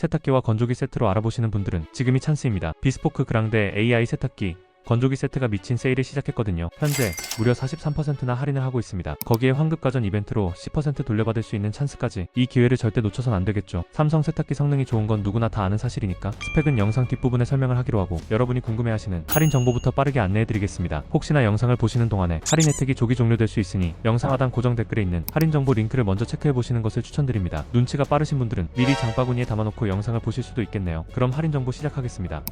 세탁기와 건조기 세트로 알아보시는 분들은 지금이 찬스입니다. 비스포크 그랑데 AI 세탁기 건조기 세트가 미친 세일을 시작했거든요. 현재 무려 43%나 할인을 하고 있습니다. 거기에 환급가전 이벤트로 10% 돌려받을 수 있는 찬스까지 이 기회를 절대 놓쳐선 안 되겠죠. 삼성 세탁기 성능이 좋은 건 누구나 다 아는 사실이니까 스펙은 영상 뒷부분에 설명을 하기로 하고 여러분이 궁금해하시는 할인 정보부터 빠르게 안내해드리겠습니다. 혹시나 영상을 보시는 동안에 할인 혜택이 조기 종료될 수 있으니 영상 하단 고정 댓글에 있는 할인 정보 링크를 먼저 체크해보시는 것을 추천드립니다. 눈치가 빠르신 분들은 미리 장바구니에 담아놓고 영상을 보실 수도 있겠네요. 그럼 할인 정보 시작하겠습니다.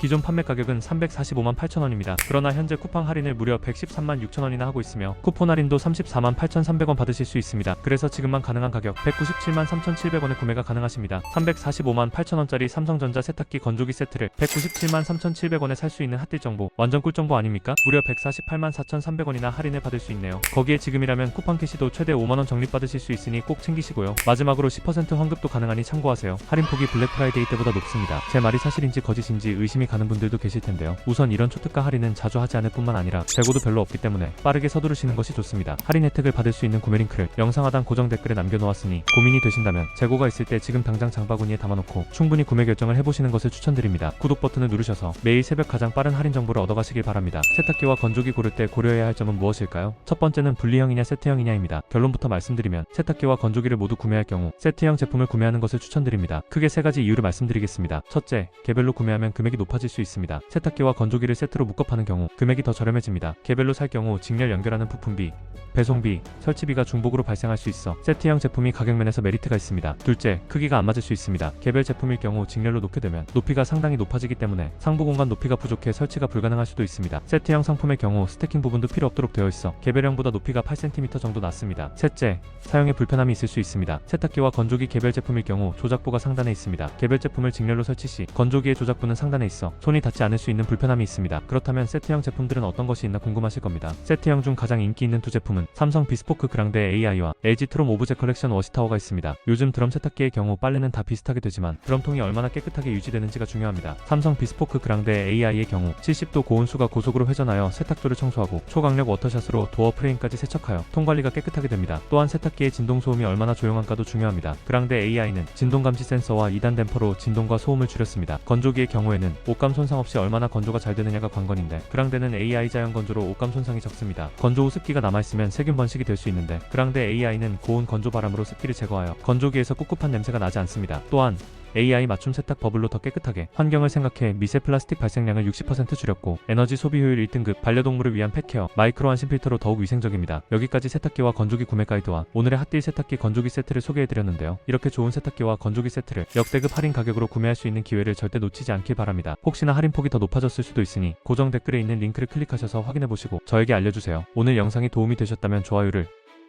기존 판매 가격은 345만 8천원입니다. 그러나 현재 쿠팡 할인을 무려 113만 6천원이나 하고 있으며 쿠폰 할인도 34만 8,300원 받으실 수 있습니다. 그래서 지금만 가능한 가격 197만 3,700원에 구매가 가능하십니다. 345만 8천원짜리 삼성전자 세탁기 건조기 세트를 197만 3,700원에 살 수 있는 핫딜 정보 완전 꿀 정보 아닙니까? 무려 148만 4,300원이나 할인을 받을 수 있네요. 거기에 지금이라면 쿠팡 캐시도 최대 5만원 적립 받으실 수 있으니 꼭 챙기시고요. 마지막으로 10% 환급도 가능하니 참고하세요. 할인 폭이 블랙 프라이데이 때보다 높습니다. 제 말이 사실인지 거짓인지 의심이 가는 분들도 계실 텐데요. 우선 이런 초특가 할인은 자주 하지 않을 뿐만 아니라 재고도 별로 없기 때문에 빠르게 서두르시는 것이 좋습니다. 할인 혜택을 받을 수 있는 구매 링크를 영상 하단 고정 댓글에 남겨놓았으니 고민이 되신다면 재고가 있을 때 지금 당장 장바구니에 담아놓고 충분히 구매 결정을 해보시는 것을 추천드립니다. 구독 버튼을 누르셔서 매일 새벽 가장 빠른 할인 정보를 얻어가시길 바랍니다. 세탁기와 건조기 고를 때 고려해야 할 점은 무엇일까요? 첫 번째는 분리형이냐 세트형이냐입니다. 결론부터 말씀드리면 세탁기와 건조기를 모두 구매할 경우 세트형 제품을 구매하는 것을 추천드립니다. 크게 세 가지 이유를 말씀드리겠습니다. 첫째, 개별로 구매하면 금액이 높아 질 수 있습니다. 세탁기와 건조기를 세트로 묶어 파는 경우 금액이 더 저렴해집니다. 개별로 살 경우 직렬 연결하는 부품비, 배송비, 설치비가 중복으로 발생할 수 있어 세트형 제품이 가격면에서 메리트가 있습니다. 둘째, 크기가 안 맞을 수 있습니다. 개별 제품일 경우 직렬로 놓게 되면 높이가 상당히 높아지기 때문에 상부 공간 높이가 부족해 설치가 불가능할 수도 있습니다. 세트형 상품의 경우 스태킹 부분도 필요 없도록 되어 있어 개별형보다 높이가 8cm 정도 낮습니다. 셋째, 사용에 불편함이 있을 수 있습니다. 세탁기와 건조기 개별 제품일 경우 조작부가 상단에 있습니다. 개별 제품을 직렬로 설치 시 건조기의 조작부는 상단에 있어 손이 닿지 않을 수 있는 불편함이 있습니다. 그렇다면 세트형 제품들은 어떤 것이 있나 궁금하실 겁니다. 세트형 중 가장 인기 있는 두 제품 은 삼성 비스포크 그랑데 AI와 LG 트롬 오브제 컬렉션 워시타워가 있습니다. 요즘 드럼 세탁기의 경우 빨래는 다 비슷하게 되지만 드럼통이 얼마나 깨끗하게 유지되는지가 중요합니다. 삼성 비스포크 그랑데 AI의 경우 70도 고온수가 고속으로 회전하여 세탁조를 청소하고 초강력 워터샷으로 도어 프레임까지 세척하여 통관리가 깨끗하게 됩니다. 또한 세탁기의 진동 소음이 얼마나 조용한가도 중요합니다. 그랑데 AI는 진동 감지 센서와 2단 댐퍼로 진동과 소음을 줄였습니다. 건조기의 경우에는 옷감 손상 없이 얼마나 건조가 잘 되느냐가 관건인데 그랑데는 AI 자연 건조로 옷감 손상이 적습니다. 건조 후 습기가 남아 있으면 세균 번식이 될 수 있는데 그랑데 AI는 고온 건조 바람으로 습기를 제거하여 건조기에서 꿉꿉한 냄새가 나지 않습니다. 또한 AI 맞춤 세탁 버블로 더 깨끗하게 환경을 생각해 미세 플라스틱 발생량을 60% 줄였고 에너지 소비 효율 1등급 반려동물을 위한 펫케어 마이크로 안심 필터로 더욱 위생적입니다. 여기까지 세탁기와 건조기 구매 가이드와 오늘의 핫딜 세탁기 건조기 세트를 소개해드렸는데요. 이렇게 좋은 세탁기와 건조기 세트를 역대급 할인 가격으로 구매할 수 있는 기회를 절대 놓치지 않길 바랍니다. 혹시나 할인 폭이 더 높아졌을 수도 있으니 고정 댓글에 있는 링크를 클릭하셔서 확인해보시고 저에게 알려주세요. 오늘 영상이 도움이 되셨다면 좋아요를